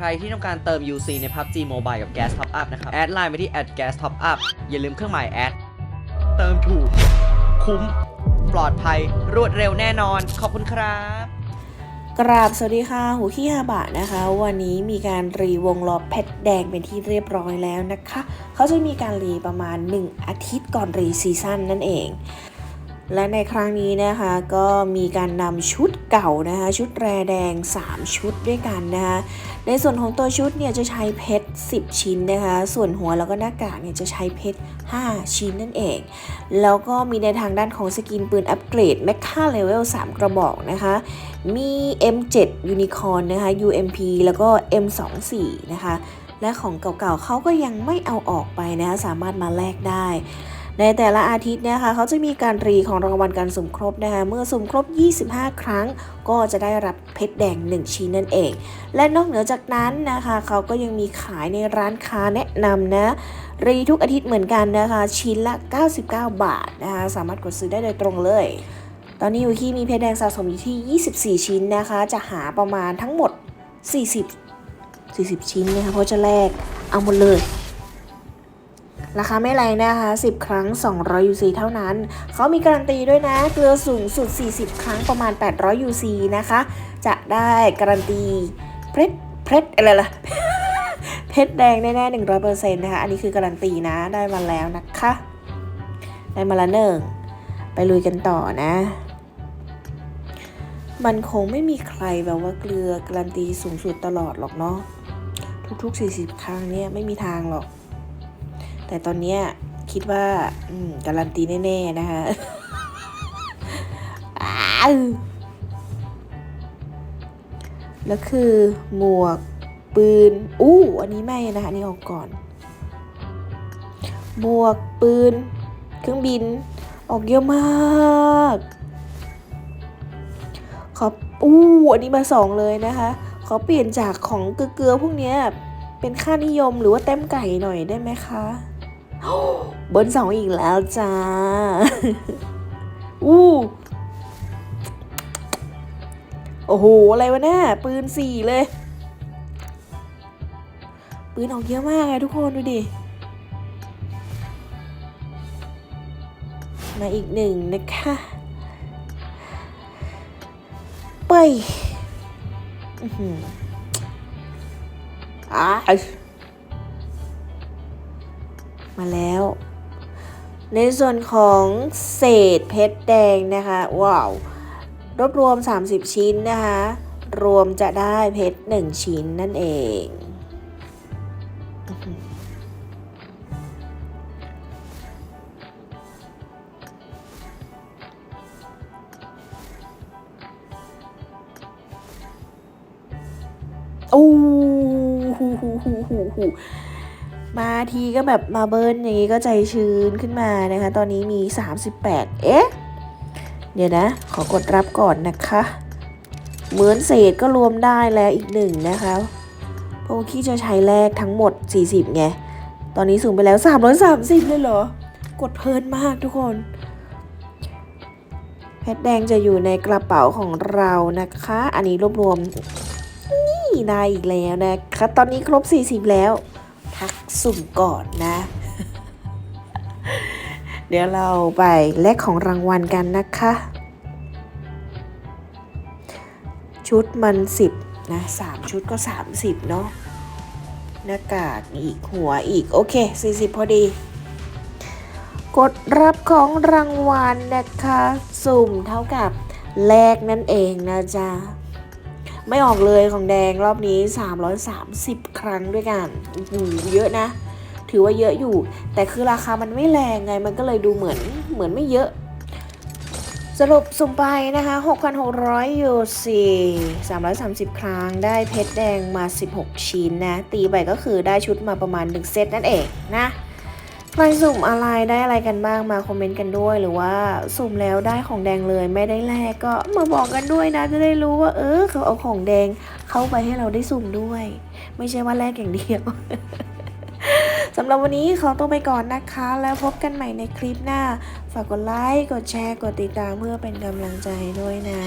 ใครที่ต้องการเติม UC ใน PUBG Mobile กับ Gas Top Up นะครับ แอดไลน์ไปที่ @gas top up อย่าลืมเครื่องหมายแอด เติมถูก คุ้ม ปลอดภัย รวดเร็วแน่นอน ขอบคุณครับ กราบสวัสดีค่ะ หูขี้ฮาบะนะคะ วันนี้มีการรีวงล้อเพชรแดงเป็นที่เรียบร้อยแล้วนะคะ เขาจะมีการรีประมาณ 1 อาทิตย์ก่อนรีซีซั่นนั่นเอง และในครั้งนี้นะคะก็มีการนำชุดเก่านะคะชุดแรแดง 3 ชุดด้วยกันนะคะในส่วนของตัวชุดเนี่ยจะใช้เพชร 10 ชิ้นนะคะส่วนหัวแล้วก็หน้ากากเนี่ยจะใช้เพชร 5 ชิ้นนั่นเอง แล้วก็มีในทางด้านของสกินปืนอัปเกรดแมคค่าเลเวล 3 กระบอกนะคะมี M7 Unicorn นะคะ UMP แล้วก็ M24 นะคะและของเก่าๆเขาก็ยังไม่เอาออกไปนะคะสามารถมาแลกได้ ในแต่ละอาทิตย์นะคะเขาจะมีการรีของรางวัลการสุ่มครบนะคะเมื่อสุ่มครบ 25 ครั้ง ก็จะได้รับเพชรแดง 1 ชิ้นนั่นเอง และนอกเหนือจากนั้นนะคะเขาก็ยังมีขายในร้านค้าแนะนำนะรีทุกอาทิตย์เหมือนกันนะคะชิ้นละ 99 บาทนะคะสามารถกดซื้อได้โดยตรงเลย ตอนนี้ยูคีมีเพชรแดงสะสมอยู่ที่ 24 ชิ้นนะคะ จะหาประมาณทั้งหมด 40 40 ชิ้นนะคะเพราะจะแลกเอาหมดเลย ราคาไม่แรงนะคะ 10 ครั้ง 200 UC เท่านั้น เขามีการันตีด้วยนะ เกลือสูงสุด 40 ครั้งประมาณ 800 UC นะคะ จะได้การันตีเพชรเพชรอะไรล่ะเพชรแดงแน่ๆ100%นะคะ อันนี้คือการันตีนะ ได้มาแล้วนะคะ ได้มาละหนึ่ง ไปลุยกันต่อนะ มันคงไม่มีใครแบบว่าเกลือการันตีสูงสุดตลอดหรอกเนาะ ทุกๆ 40 ครั้งเนี่ยไม่มีทางหรอก แต่ตอนนี้คิดว่าการันตีแน่ๆนะคะแล้วคือหมวกปืน อู้ อันนี้ไม่นะคะนนี้ออกก่อน หมวกปืน เครื่องบิน ออกเยอะมาก ขอ อู้ อันนี้มาสองเลยนะคะ ขอเปลี่ยนจากของเกลือๆพวกนี้เป็นค่านิยมหรือว่าเต็มไก่หน่อยได้ไหมคะ บิร์นสองอีกแล้วจ้า อู้โอ้โห อะไรวะเนี่ยปืนสี่เลย ปืนออกเยอะมากเลยทุกคนดูดิ มาอีกหนึ่งนะคะไปยอื้อหืออ่า มาแล้ว ในส่วนของเศษเพชรแดงนะคะว้าวรวบรวม 30 ชิ้นนะคะ รวมจะได้เพชร 1 ชิ้นนั่นเองอื้อหือโอ้หูหูหูหูหู มาทีก็แบบมาเบิร์นอย่างนี้ก็ใจชื้นขึ้นมานะคะ ตอนนี้มี 38 เอ๊ะ เดี๋ยวนะ ขอกดรับก่อนนะคะ เหมือนเศษก็รวมได้แล้วอีกหนึ่งนะคะเพราะว่าขี้จะใช้แรกทั้งหมด 40 ไง ตอนนี้สูงไปแล้ว 330 เลยเหรอ กดเพลินมากทุกคน เพชรแดงจะอยู่ในกระเป๋าของเรานะคะ อันนี้รวบรวม นี่ได้อีกแล้วนะคะ ตอนนี้ครบ 40 แล้ว พักสุ่มก่อนนะ เดี๋ยวเราไปแลกของรางวัลกันนะคะ ชุดมัน 10 นะ3ชุดก็ 30 เนาะหน้ากากอีกหัวอีก โอเค 40 พอดีกดรับของรางวัลนะคะ สุ่มเท่ากับแลกนั่นเองนะจ๊ะ ไม่ออกเลยของแดงรอบนี้ 330 ครั้งด้วยกันอือเยอะนะ ถือว่าเยอะอยู่ แต่คือราคามันไม่แรงไงมันก็เลยดูเหมือนเหมือนไม่เยอะ สรุปสุ่มไปนะคะ 6,600ยูซี330 ครั้งได้เพชรแดงมา 16 ชิ้นนะ ตีไปก็คือได้ชุดมาประมาณ 1 เซตนั่นเองนะ ใครสุ่มอะไรได้อะไรกันบ้างมาคอมเมนต์กันด้วย หรือว่าสุ่มแล้วได้ของแดงเลยไม่ได้แลกก็มาบอกกันด้วยนะจะได้รู้ว่า เออเขาเอาของแดงเข้าไปให้เราได้สุ่มด้วย ไม่ใช่ว่าแลกอย่างเดียวสำหรับวันนี้ขอตัวไปก่อนนะคะ แล้วพบกันใหม่ในคลิปหน้า ฝากกดไลค์กดแชร์ กดติดตามเพื่อเป็นกำลังใจด้วยนะ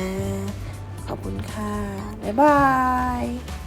ขอบคุณค่ะ บ๊ายบาย